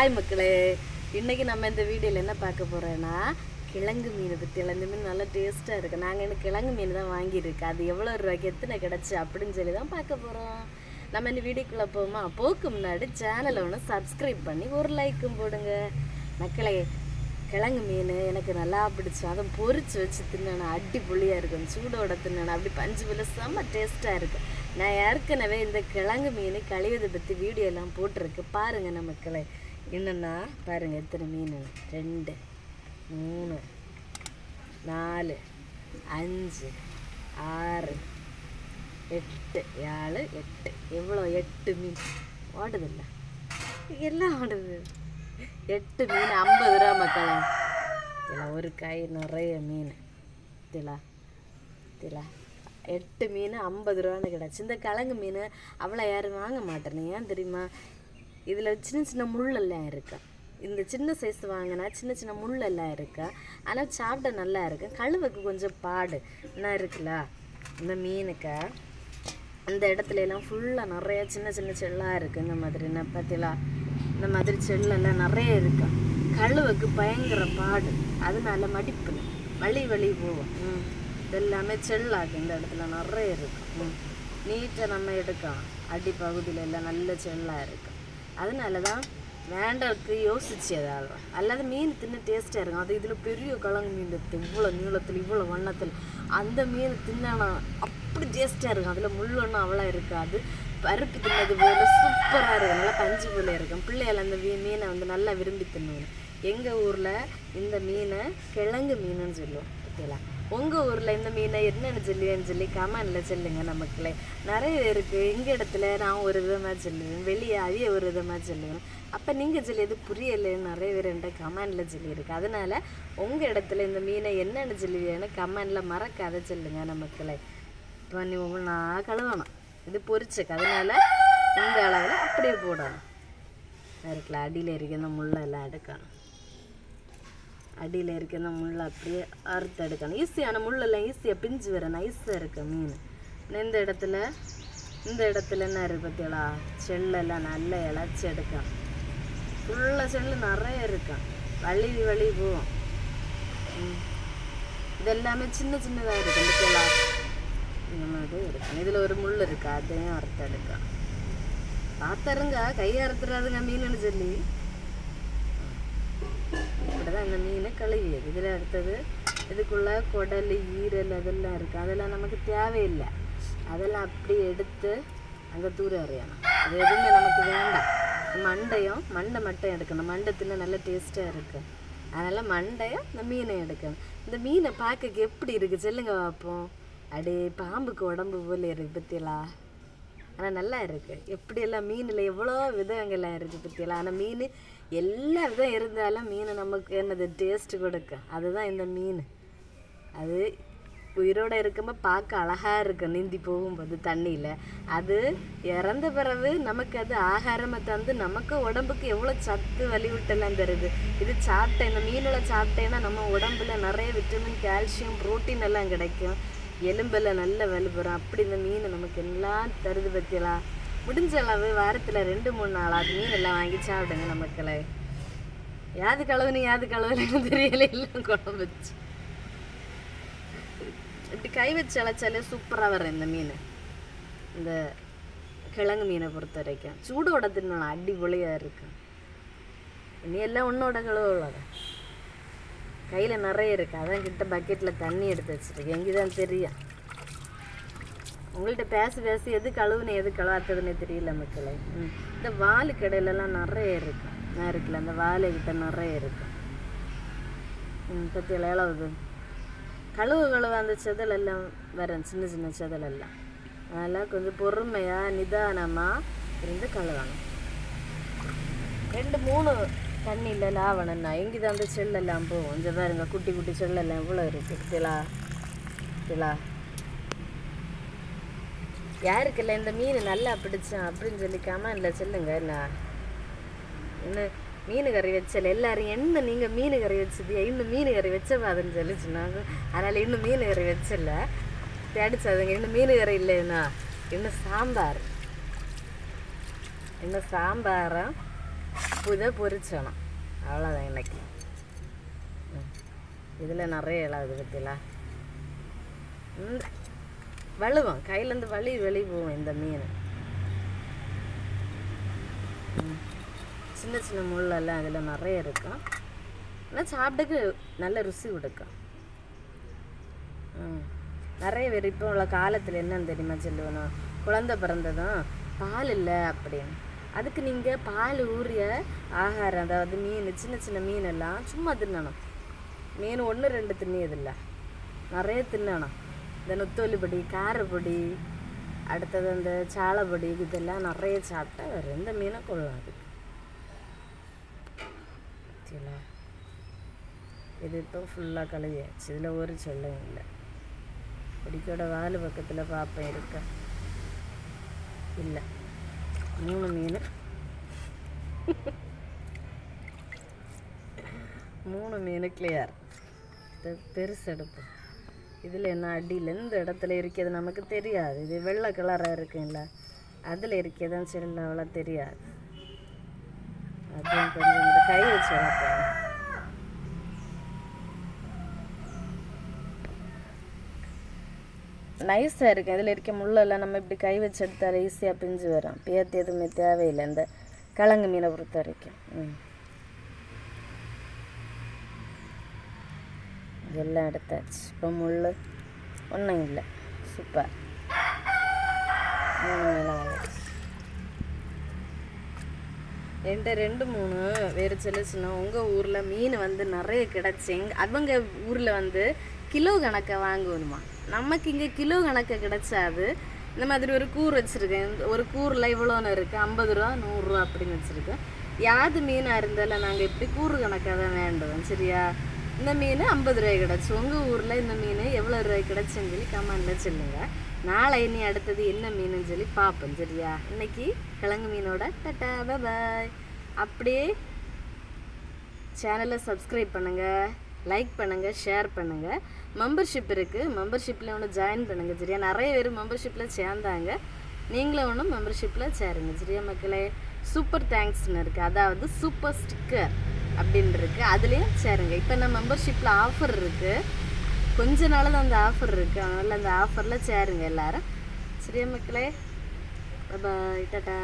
Hi மக்களே. இன்றைக்கி நம்ம இந்த வீடியோவில் என்ன பார்க்க போகிறோன்னா கிழங்கு மீன் பற்றி அந்த மீன் நல்லா டேஸ்ட்டாக இருக்குது நாங்கள் இந்த கிழங்கு மீன் தான் வாங்கியிருக்கு. அது எவ்வளோ ரூபாய்க்கு எத்தனை கிடச்சி அப்படின்னு சொல்லி தான் பார்க்க போகிறோம் நம்ம இந்த வீடியோக்குள்ளே போமா போக்கு முன்னாடி சேனலை ஒன்று சப்ஸ்கிரைப் பண்ணி ஒரு லைக்கும் போடுங்க. மக்களே கிழங்கு மீன் எனக்கு நல்லா பிடிச்சி அதை பொறிச்சு வச்சு தின்னணும் அடிப்பொலியாக இருக்கும். சூடோட தின்னணும் அப்படி பஞ்சு போல செம்ம டேஸ்ட்டாக இருக்கும் நான் ஏற்கனவே இந்த கிழங்கு மீன் கழிவதை பற்றி வீடியோ எல்லாம் போட்டிருக்கு. பாருங்கள் நம்ம மக்களை. என்னென்னா பாருங்க எத்தனை மீன் ரெண்டு மூணு நாலு அஞ்சு ஆறு எட்டு ஏழு எட்டு. எவ்வளோ? எட்டு மீன். ஓடுதில்ல? எல்லாம் ஓடுது. எட்டு மீன் ஐம்பது ரூபா மக்களே. திலா ஒரு காய் நிறைய மீன். திலா திலா எட்டு மீன் ஐம்பது ரூபான்னு கிடச்சி. இந்த கிழங்கு மீன் அவ்வளோ யாரும் வாங்க மாட்டேன்னு. ஏன் தெரியுமா? இதில் சின்ன சின்ன முள்ளெல்லாம் இருக்குது இந்த சின்ன சைஸ் வாங்கினா சின்ன சின்ன முள்ளெல்லாம் இருக்கு. ஆனால் சாப்பிட நல்லா இருக்கு. கழுவுக்கு கொஞ்சம் பாடு. என்ன இருக்குல்ல? இந்த மீனுக்கு. அந்த இடத்துல எல்லாம் ஃபுல்லாக நிறைய சின்ன சின்ன செல்லாக இருக்குது இந்த மாதிரி என்ன பார்த்தீங்களா? இந்த மாதிரி செல்லெல்லாம் நிறைய இருக்கு. கழுவுக்கு பயங்கர பாடு. அதனால மடிப்பு. வழி வழி போகும். ம். இதெல்லாமே செல்லாக்கு இந்த இடத்துல நிறைய இருக்கு. ம். நீட்டாக நம்ம எடுக்கலாம். அடி எல்லாம் நல்ல செல்லாக இருக்குது அதனால தான் வேண்டக்கு யோசிச்சு அதாவது அல்லாத மீன் தின்ன டேஸ்ட்டாக இருக்கும். அது இதில் பெரிய கிழங்கு மீன் இருக்குது இவ்வளோ நீளத்தில் இவ்வளோ வண்ணத்தில். அந்த மீன் தின்னா அப்படி டேஸ்ட்டாக இருக்கும். அதில் முள்ளொன்றும் அவ்வளோ இருக்காது. பருப்பு தின்னது போல சூப்பராக இருக்கும். நல்லா பஞ்சு போல இருக்கும். பிள்ளைகள் அந்த மீனை வந்து நல்லா விரும்பி தின்னுவாங்க. எங்கள் ஊரில் இந்த மீனை கிழங்கு மீனுன்னு சொல்லுவோம். ஓகேலா உங்கள் ஊரில் இந்த மீனை என்னென்னு சொல்லுவேன்னு சொல்லி கமெண்டில் சொல்லுங்க நமக்குள்ளே. நிறைய இருக்குது எங்கள் இடத்துல நான் ஒரு விதமாக சொல்லுவேன். வெளியே அவிய ஒரு விதமாக சொல்லுவேன். அப்போ நீங்கள் சொல்லியது புரியலைன்னு நிறைய பேர் என்கிட்ட கமெண்டில் சொல்லியிருக்கு. அதனால் உங்கள் இடத்துல இந்த மீனை என்னென்னு சொல்லுவேன்னு கமெண்டில் மறக்காத சொல்லுங்க நமக்குள்ளே. இப்போ நீ ஒவ்வொன்றா கழுவணும். இது பொரிச்சக்கு. அதனால் இந்த அளவில் அப்படியே போடணும். இருக்குல்ல அடியில் இருக்கிற முள்ளெல்லாம் எடுக்கணும். அடியில் இருக்கிற முள்ளை அப்படியே அறுத்து எடுக்கணும். ஈஸியான முள்ளெல்லாம் ஈஸியாக பிஞ்சு வர நைஸாக இருக்க மீன். இந்த இடத்துல இந்த இடத்துல என்ன இருக்கு பார்த்தீங்களா செல்லெல்லாம் நல்லா இழைச்சி எடுக்கும் ஃபுல்லாக செல்லு நிறைய இருக்கும் வழி வழி போகும். இதெல்லாமே சின்ன சின்னதாக இருக்கும் பார்த்தீங்களா இந்த மாதிரி இருக்கும் இதில் ஒரு முள் இருக்கு அதையும் அறுத்து எடுக்கலாம் பார்த்துருங்க கையை அறுத்துறாதுங்க மீனுன்னு சொல்லி அப்படிதான் அந்த மீனை கழுவியது இதில் அடுத்தது இதுக்குள்ள குடல் ஈரல் அதெல்லாம் இருக்குது அதெல்லாம் நமக்கு தேவையில்லை. அதெல்லாம் அப்படி எடுத்து அங்கே தூர அறியணும். அது எதுவுமே நமக்கு வேண்டாம். மண்டையும் மண்டை மட்டும் எடுக்கணும். மண்டை தின்ன நல்ல டேஸ்ட்டாக இருக்குது அதனால் மண்டையும் இந்த மீனை எடுக்கணும். இந்த மீனை பார்க்க எப்படி இருக்குது சொல்லுங்க பார்ப்போம் அப்படியே பாம்புக்கு உடம்பு போல இருக்குது பத்தியலா? ஆனால் நல்லா இருக்குது எப்படியெல்லாம் மீனில் எவ்வளோ விதங்கள்லாம் இருக்குது பற்றியெல்லாம் ஆனால் மீன் எல்லா விதம் இருந்தாலும் மீன் நமக்கு என்னது டேஸ்ட் கொடுக்கும் அதுதான் இந்த மீன். அது உயிரோட இருக்கும்போது பார்க்க அழகாக இருக்கும் நீந்தி போகும்போது தண்ணியில். அது இறந்த பிறகு நமக்கு அது ஆகாரமாக தந்து நமக்கு உடம்புக்கு எவ்வளோ சத்து வலிவிட்டெல்லாம் தருது. இது சாப்பிட்டேன் இந்த மீனில் சாப்பிட்டேன்னா நம்ம உடம்புல நிறைய விட்டமின் கால்சியம் புரோட்டீன் எல்லாம் கிடைக்கும். எலும்பில் நல்ல வலுப்புறம் அப்படி இந்த மீன் நமக்கு எல்லாம் தருது பற்றியலாம் முடிஞ்ச அளவு வாரத்தில் ரெண்டு மூணு நாளாவது மீன் எல்லாம் வாங்கி சாப்பிடுங்க நமக்களை யாது கழுவுனு யாது கழுவுன்னு தெரியல எல்லாம் குழம்பு வச்சு. இப்படி கை வச்சு அழைச்சாலே சூப்பராக வரும் இந்த மீன். இந்த கிழங்கு மீனை பொறுத்த வரைக்கும் சூடோட தின்னலாம் அடிபொலியாக இருக்கும் இனி எல்லாம் உன்னோட கழுவோட கையில் நிறைய இருக்கு. அதான் கிட்ட பக்கெட்டில் தண்ணி எடுத்து வச்சிருக்கு எங்கே தான் தெரியும். உங்கள்கிட்ட பேசி பேசி எது கழுவுனே எது கழுவாத்ததுன்னே தெரியல மக்களே. ம். இந்த வாலு கடையிலலாம் நிறைய இருக்கும் நான் இருக்குல்ல அந்த வாழை கிட்ட நிறைய இருக்கும் ம் பற்றியில் எவ்வளவு? கழுவு கழுவு அந்த செதல் எல்லாம் வரேன் சின்ன சின்ன செதல் எல்லாம். அதெல்லாம் கொஞ்சம் பொறுமையாக நிதானமாக இருந்து கழுவணும். ரெண்டு மூணு தண்ணியில் லாவணும்னா எங்கே தான் அந்த செல்லெல்லாம் போகும். கொஞ்சம் பாருங்க குட்டி குட்டி செல்லெல்லாம் எவ்வளோ இருக்குது திலா திலா யாருக்குல்ல இந்த மீன் நல்லா பிடிச்சேன் அப்படின்னு சொல்லிக்காமல் இல்லை சொல்லுங்க என்ன? இன்னும் மீன் கறி வச்சல? எல்லாரும் என்ன நீங்கள் மீன் கறி வச்சது? இன்னும் மீன் கறி வச்சவாதுன்னு சொல்லி சொன்னாங்க. அதனால் இன்னும் மீன் கறி வச்சல. தேடிச்சாதுங்க. இன்னும் மீன் கறி இல்லைன்னா இன்னும் சாம்பார். இன்னும் சாம்பாரம் புதை பொரிச்சணும். அவ்வளோதான் இன்னைக்கு. இதில் நிறைய இலாது பற்றிலா இந்த வழுவும். கையிலேருந்து வலி வெளியே போகும் இந்த மீன். ம். சின்ன சின்ன முள்ளெல்லாம் அதில் நிறைய இருக்கும். ஆனால் சாப்பிட்டுக்கு நல்ல ருசி கொடுக்கும். ம். நிறைய பேர் இப்போ உள்ள காலத்தில் என்னன்னு தெரியுமா சொல்லுவேணும் குழந்தை பிறந்ததும் பால் இல்லை அப்படின்னு. அதுக்கு நீங்கள் பால் ஊறிய ஆகாரம் அதாவது மீன் சின்ன சின்ன மீன் எல்லாம் சும்மா தின்னணும். மீன் ஒன்று ரெண்டு தின்னியதில்லை. நிறைய தின்னணும். இந்த நுத்தோலி காரப்பொடி அடுத்தது அந்த சாலைப்பொடி இதெல்லாம் நிறைய சாப்பிட்டா வேறு எந்த மீனும் கொள்ளாது. சரிங்களா? இது இப்போ ஃபுல்லாக கலையாச்சு இதில் ஒரு சொல்லும் இல்லை. பொடிக்கோட வாலு பக்கத்தில் பார்ப்பேன் இருக்க. இல்லை. மூணு மீன். மூணு மீன் கிளியர் இது பெருசு எடுப்பு இதில் என்ன அடியில் எந்த இடத்துல இருக்கிறது நமக்கு தெரியாது. இது வெள்ளை கலராக இருக்குங்களா அதில் இருக்கிறதும் சரி அவ்வளோ தெரியாது. அதுவும் கொஞ்சம் இந்த கை வச்சு வளர்ப்பேன் நைஸாக இருக்குது இதில் இருக்க முள்ளெல்லாம் நம்ம இப்படி கை வச்சு எடுத்தால் ஈஸியாக பிஞ்சு வரும். பேத்து எதுவுமே தேவையில்லை. இந்த கிழங்கு மீனை பொறுத்த வரைக்கும். ம். எல்லாம் எடுத்தாச்சு. இப்போ முள் ஒன்றும் இல்லை. சூப்பர் மூணு மீன் என்கிட்ட ரெண்டு மூணு வேறு சொல்லிச்சுன்னா உங்கள் ஊரில் மீன் வந்து நிறைய கிடச்சிங்க அவங்க ஊரில் வந்து கிலோ கணக்கை வாங்கணுமா? நமக்கு இங்கே கிலோ கணக்கை கிடச்சாது. இந்த மாதிரி ஒரு கூர் வச்சுருக்கேன். ஒரு கூரில் இவ்வளோன்னு இருக்குது ஐம்பது ரூபா நூறுரூவா அப்படின்னு வச்சுருக்கேன். யாது மீனாக இருந்தாலும் நாங்கள் இப்படி கூறு கணக்காக தான் வேண்டுவோம் சரியா? இந்த மீன் ஐம்பது ரூபாய் கிடச்சி. உங்கள் ஊரில் இந்த மீன் எவ்வளோ ரூபாய் கிடச்சுன்னு சொல்லி கமெண்டில் சொல்லுங்கள் நாளை இனி அடுத்தது என்ன மீனுன்னு சொல்லி பார்ப்போம் சரியா? இன்னைக்கு கிழங்கு மீனோட டட்டா பாய் அப்படியே சேனலை சப்ஸ்கிரைப் பண்ணுங்கள் லைக் பண்ணுங்கள் ஷேர் பண்ணுங்கள் மெம்பர்ஷிப் இருக்குது மெம்பர்ஷிப்பில் ஒன்று ஜாயின் பண்ணுங்கள் சரியா? நிறைய பேர் மெம்பர்ஷிப்பில் சேர்ந்தாங்க. நீங்களும் ஒன்றும் மெம்பர்ஷிப்பில் சேருங்க சரியா மக்களே? சூப்பர் தேங்க்ஸ்னு இருக்குது அதாவது சூப்பர் ஸ்டிக்கர் அப்படின்னு இருக்குது அதுலேயும் சேருங்க. இப்போ நான் மெம்பர்ஷிப்பில் ஆஃபர் இருக்குது கொஞ்ச நாள் தான் அந்த ஆஃபர் இருக்குது அதனால் அந்த ஆஃபரில் சேருங்க எல்லாரும். சரியா மக்களே? பாய் டாட்டா